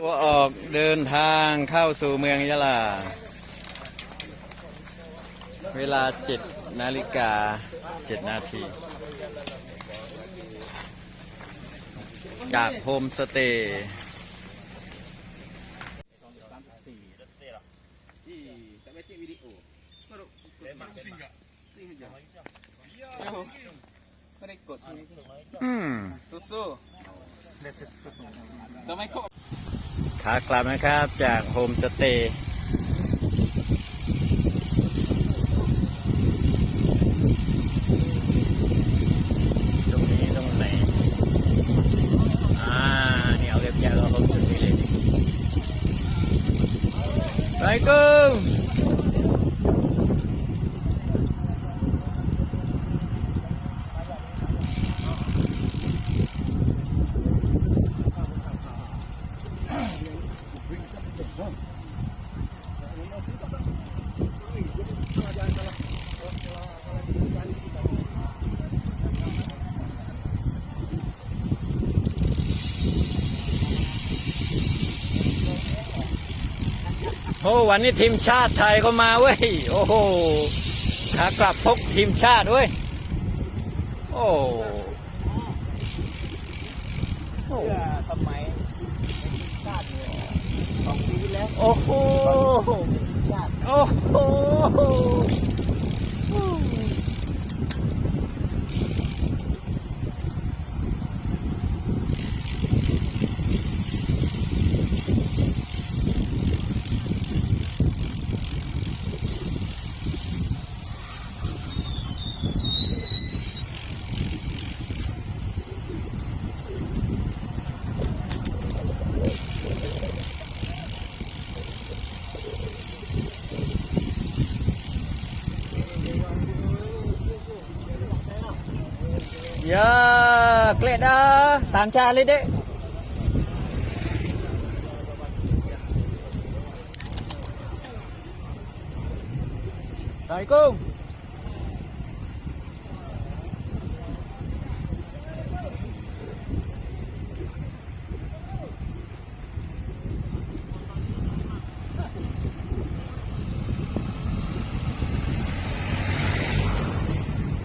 ตัวออกเดินทางเข้าสู่เมืองยะลา เวลาเจ็ดนาฬิกาเจ็ดนาที จากโฮมสเตย์ไม่ได้กดอืมสู้ๆทำไมก็ ขากลับนะครับจากโฮมสเตย์ตรงนี้ตรงไหน อ่านี่เอาเรียบยาวเรา โอ้วันนี้ทีมชาติไทยก็มาเว้ย โอ้โหขากลับพกทีมชาติเว้ย โอ้โอ้ทำไมชาติสองปีแล้ว โอ้โหชาติโอ้โห klik dah. Sancar le dek. Assalamualaikum.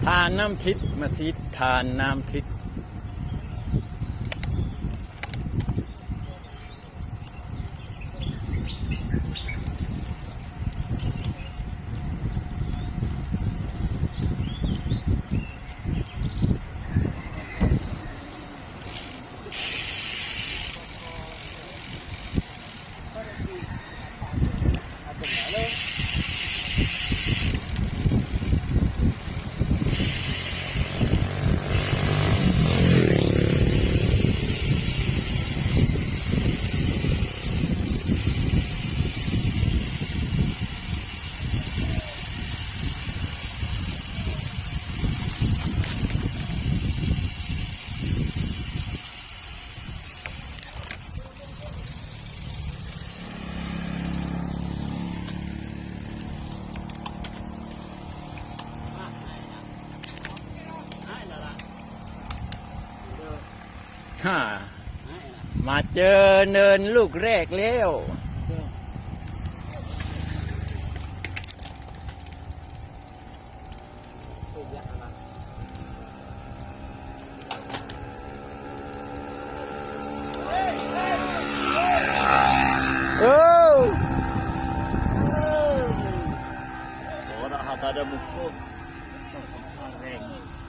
ทานน้ำทิพย์มัส ฮ่ามาเจอเนินลูกแรกแล้วโอ้ Orang hak ada muka. Reng. อ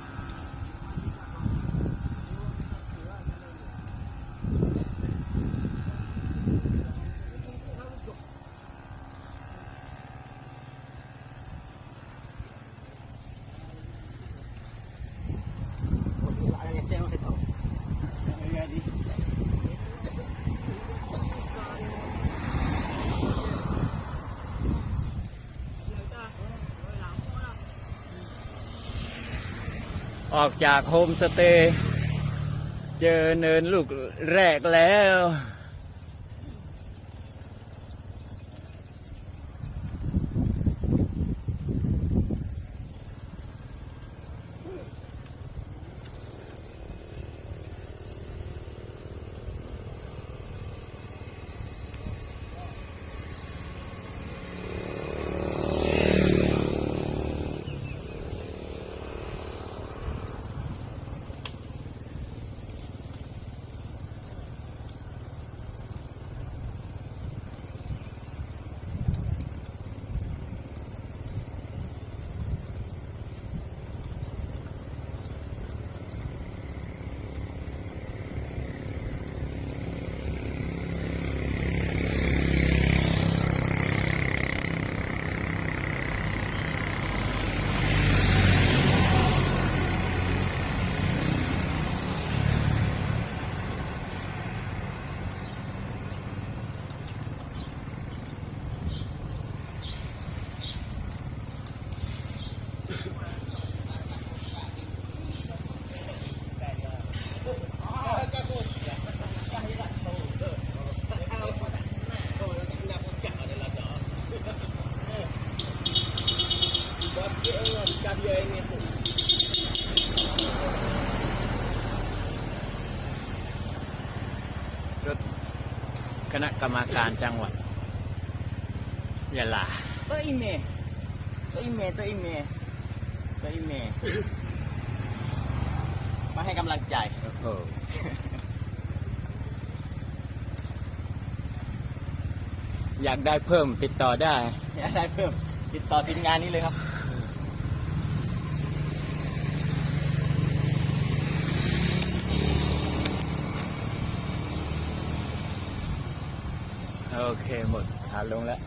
ออกจากโฮมสเตย์ เจอเนินลูกแรกแล้ว กรรมการจังหวัดยะลาตัวอีเมตัวอีเมตัวอีเมตัวอีเมมาให้กำลังใจโอ้โหอยากได้เพิ่มติดต่อได้ อยากได้เพิ่ม ติดต่อทีมงานนี้เลยครับ โอเคหมดขาลงแล้ว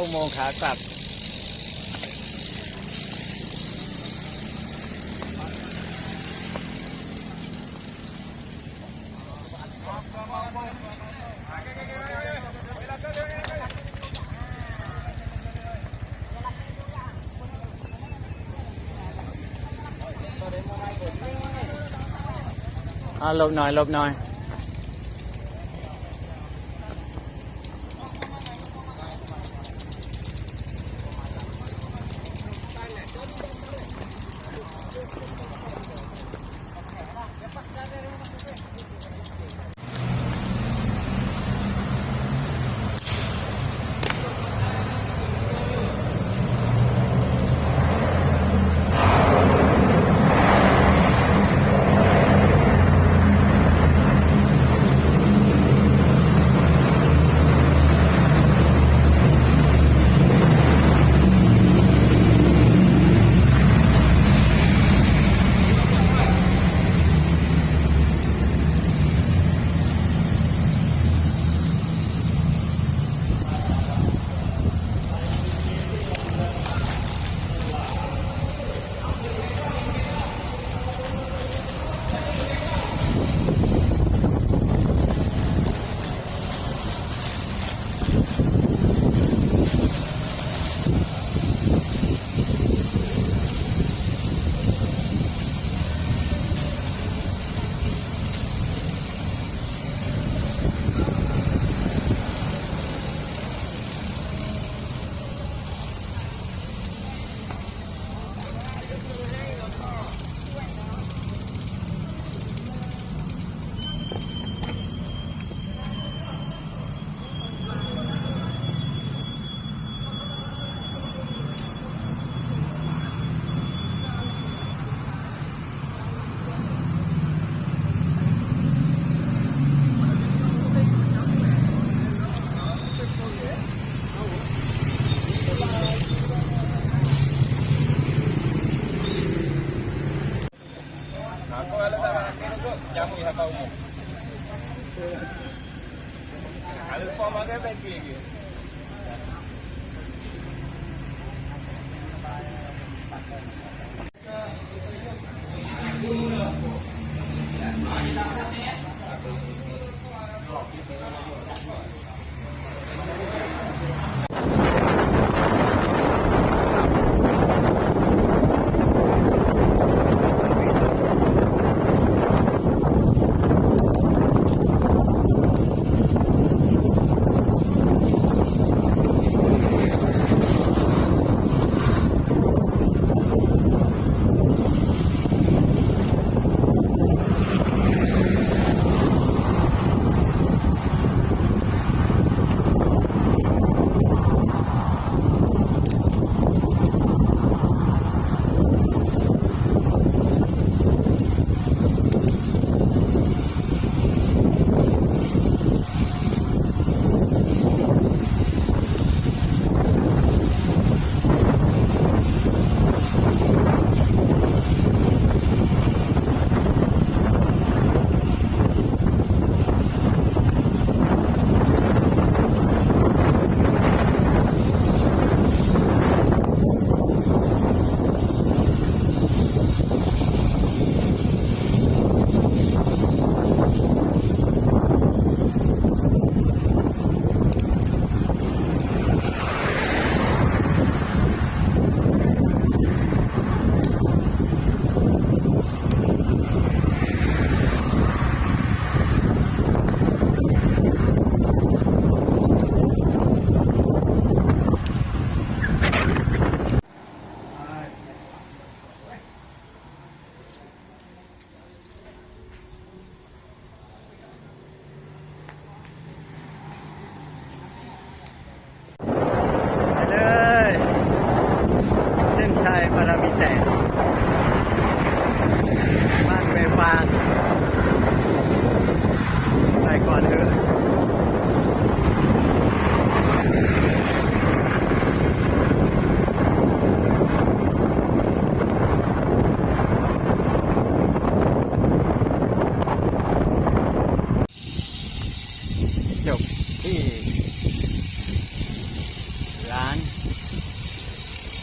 อุโมงค์ขากลับอ่าหลบหน่อยหลบหน่อย เ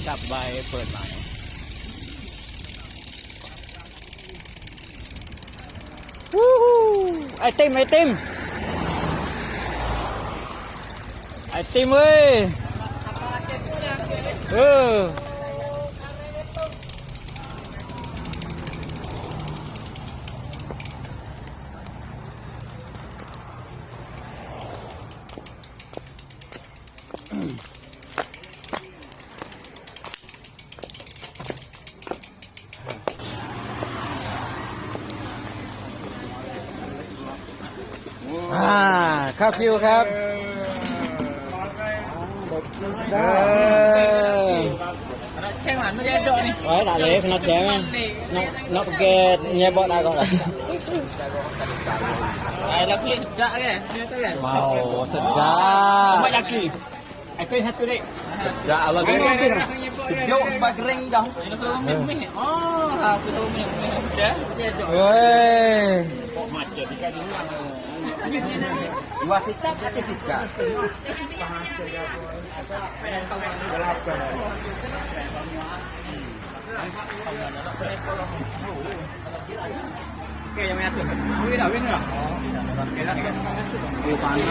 จับใบเปิดใหม่วู้ฮู้ไอติมไอติมไอติมเว้ยเออ เข้าคิวครับเออ Ceng lah, nanti ada ni. Đấy, đại lễ nó chém em nó nó kê nghe bọn ai gọi là Ai dah clear sejak kan? Dia tu kan? mau sejak Mak yakin. Aku yang satu dek. Ya Allah gini. Sejauh sebab kering dah. Oh, aku tahu ni. Ya, dia ada. Woi, Macam dia kan dulu. Dua sikat satu sikat. Oke, yang mana tuh? Mau ini dah, ini dah. Oke, dah. Di panas.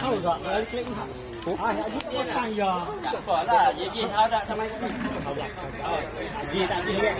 Tahu tak? Kalau klik tak. À, giúp tăng giờ. Bỏ là gì gì tháo ra, sao mày? Gì tạm gì vậy?